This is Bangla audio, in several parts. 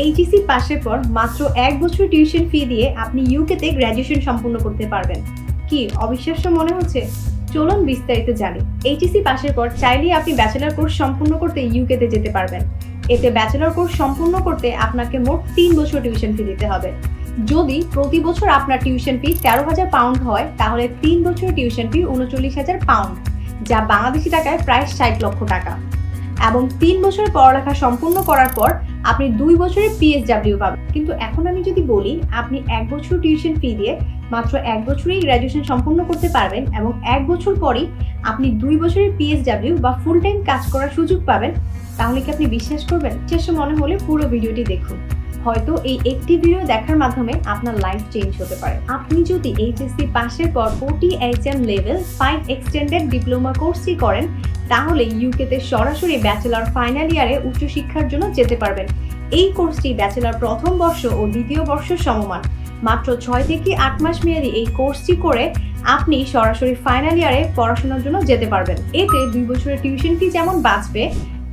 এইচএসসি পাশের পর মাত্র এক বছর টিউশন ফি দিয়ে আপনি ইউকেতে গ্র্যাজুয়েশন সম্পূর্ণ করতে পারবেন। কি অবিশ্বাস্য মনে হচ্ছে? চলুন বিস্তারিত জানি। এইচএসি পাশের পর চাইলেই আপনি ব্যাচেলর কোর্স সম্পূর্ণ করতে ইউকেতে যেতে পারবেন। এতে ব্যাচেলর কোর্স সম্পূর্ণ করতে আপনাকে মোট তিন বছর টিউশন ফি দিতে হবে। যদি প্রতি বছর আপনার টিউশন ফি তেরো হাজার পাউন্ড হয়, তাহলে তিন বছর টিউশন ফি উনচল্লিশ হাজার পাউন্ড যা বাংলাদেশি টাকায় প্রায় ষাট লক্ষ টাকা। এবং তিন বছর পড়ালেখা সম্পূর্ণ করার পর আপনি দুই বছরে পিএসডাব্লিউ পাবেন। কিন্তু এখন আমি যদি বলি, আপনি এক বছর টিউশন ফি দিয়ে মাত্র এক বছরেই গ্র্যাজুয়েশন সম্পূর্ণ করতে পারবেন এবং এক বছর পরই আপনি দুই বছরের পিএসডাব্লিউ বা ফুল টাইম কাজ করার সুযোগ পাবেন, তাহলে কি আপনি বিশ্বাস করবেন? শেষ মনে হলে পুরো ভিডিওটি দেখুন। হয়তো এই একটি ভিডিও দেখার মাধ্যমে আপনার লাইফ চেঞ্জ হতে পারে। আপনি যদি এইচএসসি পাশের পর OT HM level five extended diploma কোর্সটি করেন, তাহলে ইউকেতে সরাসরি ব্যাচেলর ফাইনাল ইয়ারে উচ্চশিক্ষার জন্য যেতে পারবেন। এই কোর্সটি ব্যাচেলর প্রথম বর্ষ ও দ্বিতীয় বর্ষ সমমান। মাত্র ছয় থেকে আট মাস মেয়াদি এই কোর্সটি করে আপনি সরাসরি ফাইনাল ইয়ারে পড়াশোনার জন্য যেতে পারবেন। এতে দুই বছরের টিউশন ফি যেমন বাঁচবে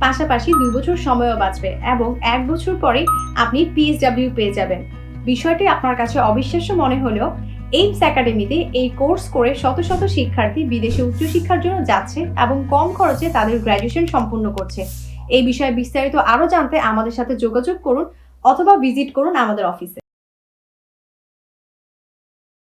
পাশাপাশি দুই বছর সময়ও বাঁচবে এবং এক বছর পরে আপনি পিএসডাব্লিউ পেয়ে যাবেন। বিষয়টি আপনার কাছে অবিশ্বাস্য মনে হলেও এইমস একাডেমিতে এই কোর্স করে শত শত শিক্ষার্থী বিদেশে উচ্চশিক্ষার জন্য যাচ্ছে এবং কম খরচে তাদের গ্র্যাজুয়েশন সম্পূর্ণ করছে। এই বিষয়ে বিস্তারিত আরও জানতে আমাদের সাথে যোগাযোগ করুন অথবা ভিজিট করুন আমাদের অফিসে।